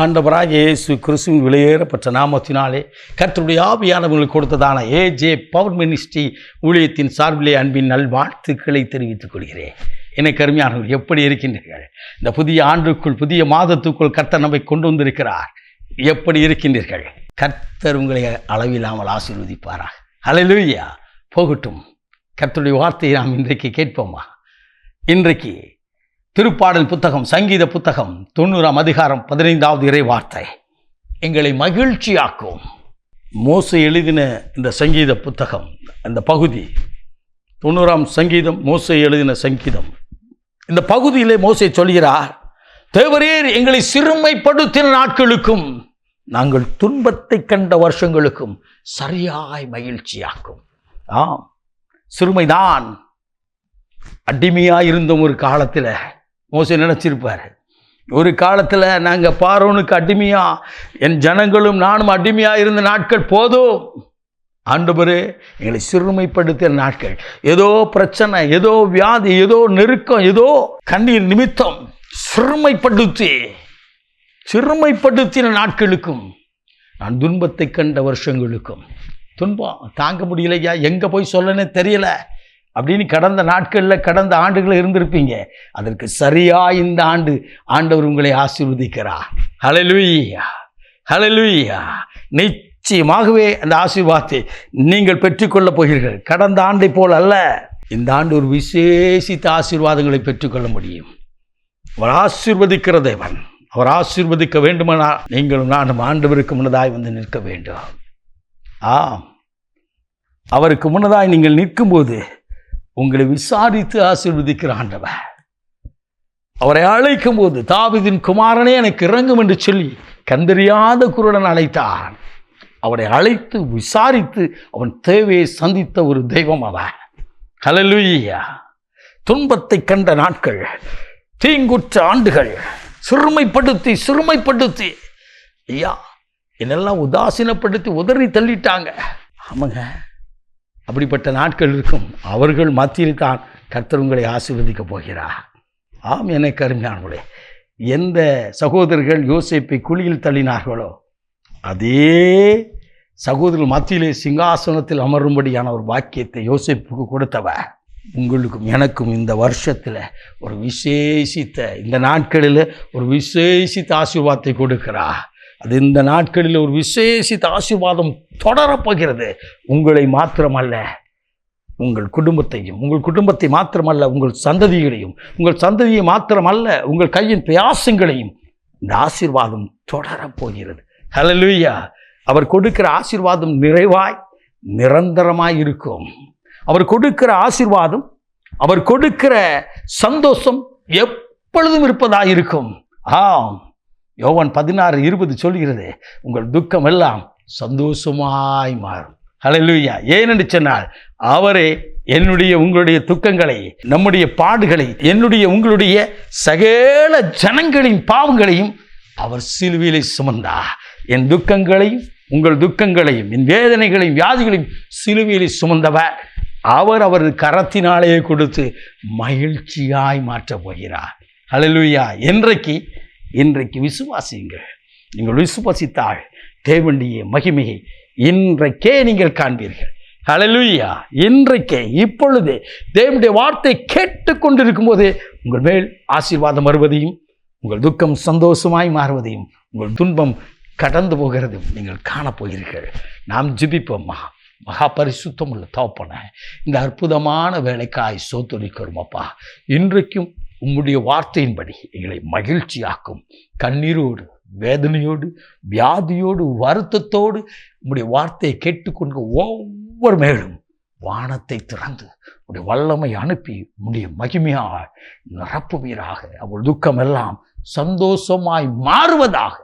ஆண்டவராக இயேசு கிறிஸ்துவின் வெளியேறப்பட்ட நாமத்தினாலே கர்த்தருடைய ஆவியானவங்களுக்கு கொடுத்ததான ஏஜே பவர் மினிஸ்ட்ரி ஊழியத்தின் சார்பிலே அன்பின் நல்வாழ்த்துக்களை தெரிவித்துக் கொள்கிறேன். எனக்கு கருமையானவர்கள் எப்படி இருக்கின்றீர்கள்? இந்த புதிய ஆண்டுக்குள் புதிய மாதத்துக்குள் கர்த்தர் நம்மை கொண்டு வந்திருக்கிறார். எப்படி இருக்கின்றீர்கள்? கர்த்தர் உங்களை அளவில்லாமல் ஆசீர்வதிப்பாரா அலையிலுயா போகட்டும். கர்த்தருடைய வார்த்தையை நாம் இன்றைக்கு கேட்போமா? இன்றைக்கு திருப்பாடல் புத்தகம் சங்கீத புத்தகம் தொண்ணூறாம் அதிகாரம் பதினைந்தாவது இறை வார்த்தை எங்களை மகிழ்ச்சியாக்கும். மோசை எழுதின இந்த சங்கீத புத்தகம் அந்த பகுதி தொண்ணூறாம் சங்கீதம் மோசை எழுதின சங்கீதம். இந்த பகுதியிலே மோசை சொல்கிறார் தேவரீர் எங்களை சிறுமைப்படுத்தின நாட்களுக்கும் நாங்கள் துன்பத்தை கண்ட வருஷங்களுக்கும் சரியாய் மகிழ்ச்சியாக்கும். ஆம் சிறுமைதான். அடிமையாக இருந்தோம் ஒரு காலத்தில் மோசை நினச்சிருப்பார். ஒரு காலத்தில் நாங்கள் பாரோனுக்கு அடிமையாக என் ஜனங்களும் நானும் அடிமையாக இருந்த நாட்கள் போதும். ஆண்டவரே எங்களை சிறுமைப்படுத்திய நாட்கள். ஏதோ பிரச்சனை ஏதோ வியாதி ஏதோ நெருக்கம் ஏதோ கண்ணீர் நிமித்தம் சிறுமைப்படுத்தி சிறுமைப்படுத்தின நாட்களுக்கும் நான் துன்பத்தை கண்ட வருஷங்களுக்கும். துன்பம் தாங்க முடியலையா? எங்கே போய் சொல்லனே தெரியலை. அப்படின்னு கடந்த நாட்களில் கடந்த ஆண்டுகளில் இருந்திருப்பீங்க. அதற்கு சரியா இந்த ஆண்டு ஆண்டவர் உங்களை ஆசீர்வதிக்கிறார். ஹalleluya ஹalleluya நிச்சயமாகவே அந்த ஆசீர்வாதத்தை நீங்கள் பெற்றுக்கொள்ளப் போகிறீர்கள். கடந்த ஆண்டை போல் அல்ல இந்த ஆண்டு ஒரு விசேஷித்த ஆசீர்வாதங்களை பெற்றுக்கொள்ள முடியும். அவர் ஆசீர்வதிக்கிற தேவன். அவர் ஆசீர்வதிக்க வேண்டுமானால் நீங்களும் நானும் ஆண்டவருக்கு முன்னதாய் வந்து நிற்க வேண்டும். ஆம். அவருக்கு முன்னதாய் நீங்கள் நிற்கும்போது உங்களை விசாரித்து ஆசீர்வதிக்கிற ஆண்டவர். அவரை அழைக்கும் போது தாவிதின் குமாரனே எனக்கு இறங்கும் என்று சொல்லி கண்டறியாத குருடன் அழைத்தான். அவரை அழைத்து விசாரித்து அவன் தேவையை சந்தித்த ஒரு தெய்வம் அவன். ஹalleluya. துன்பத்தை கண்ட நாட்கள் தீங்குற்ற ஆண்டுகள் சிறுமைப்படுத்தி சிறுமைப்படுத்தி. ஐயா என்னெல்லாம் உதாசீனப்படுத்தி உதறி தள்ளிட்டாங்க. ஆமாங்க. அப்படிப்பட்ட நாட்கள் இருக்கும். அவர்கள் மத்தியில் தான் கர்த்தர் உங்களை ஆசீர்வதிக்கப் போகிறார். ஆம் என கருமையானவர்களே. எந்த சகோதரர்கள் யோசிப்பை குழியில் தள்ளினார்களோ அதே சகோதரர்கள் மத்தியிலே சிங்காசனத்தில் அமரும்படியான ஒரு வாக்கியத்தை யோசிப்புக்கு கொடுத்தவ உங்களுக்கும் எனக்கும் இந்த வருஷத்தில் ஒரு விசேஷித்த இந்த நாட்களில் ஒரு விசேஷித்த ஆசீர்வாதத்தை கொடுக்கிறார். அது இந்த நாட்களில் ஒரு விசேஷித்த ஆசீர்வாதம் தொடரப்போகிறது உங்களை மாத்திரமல்ல உங்கள் குடும்பத்தையும் உங்கள் குடும்பத்தை மாத்திரமல்ல உங்கள் சந்ததிகளையும் உங்கள் சந்ததியை மாத்திரமல்ல உங்கள் கையின் பிரயாசங்களையும் இந்த ஆசீர்வாதம் தொடரப்போகிறது ஹalleluya அவர் கொடுக்கிற ஆசீர்வாதம் நிறைவாய் நிரந்தரமாய் இருக்கும். அவர் கொடுக்கிற ஆசீர்வாதம் அவர் கொடுக்கிற சந்தோஷம் எப்பொழுதும் இருப்பதாக இருக்கும். ஆம். யோவன் பதினாறு இருபது சொல்கிறது உங்கள் துக்கம் எல்லாம் சந்தோஷமாய் மாறும். ஹலலூயா ஏனென்று சொன்னால் அவரே என்னுடைய உங்களுடைய துக்கங்களை நம்முடைய பாடுகளை என்னுடைய உங்களுடைய சகல ஜனங்களின் பாவங்களையும் அவர் சிலுவையிலே சுமந்தா என் துக்கங்களையும் உங்கள் துக்கங்களையும் என் வேதனைகளையும் வியாதிகளையும் சிலுவையிலே சுமந்தவர். அவர் அவரது கரத்தினாலேயே கொடுத்து மகிழ்ச்சியாய் மாற்றப் போகிறார். அழலுயா என்றைக்கு இன்றைக்கு விசுவாசியுங்கள். நீங்கள் விசுவாசித்தால் தேவண்டிய மகிமையை இன்றைக்கே நீங்கள் காண்பீர்கள். ஹலலுயா இன்றைக்கே இப்பொழுது தேவனுடைய வார்த்தை கேட்டுக்கொண்டிருக்கும் போது உங்கள் மேல் ஆசீர்வாதம் வருவதையும் உங்கள் துக்கம் சந்தோஷமாய் மாறுவதையும் உங்கள் துன்பம் கடந்து போகிறதும் நீங்கள் காணப்போகிறீர்கள் நாம் ஜிபிப்போம்மா மகா. பரிசுத்தம் உள்ள தோப்பன. இந்த அற்புதமான வேலைக்காய் சோத்துரிக்கிறோம் அப்பா. இன்றைக்கும் உம்முடைய வார்த்தையின்படி எங்களை மகிழ்ச்சியாக்கும். கண்ணீரோடு வேதனையோடு வியாதியோடு வருத்தத்தோடு உம்முடைய வார்த்தையை கேட்டுக்கொண்டு ஒவ்வொரு மேலும் வானத்தை திறந்து உடைய வல்லமை அனுப்பி உடைய மகிமையாக நிரப்புவீராக அவள் துக்கமெல்லாம் சந்தோஷமாய் மாறுவதாக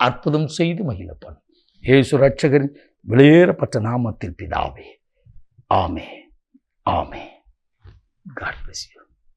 அற்புதம் செய்து மகிழப்பன். இயேசு ரட்சகரின் வெளியேறப்பட்ட நாமத்தில் பிதாவே. ஆமே ஆமே காட் பிளஸ் யூ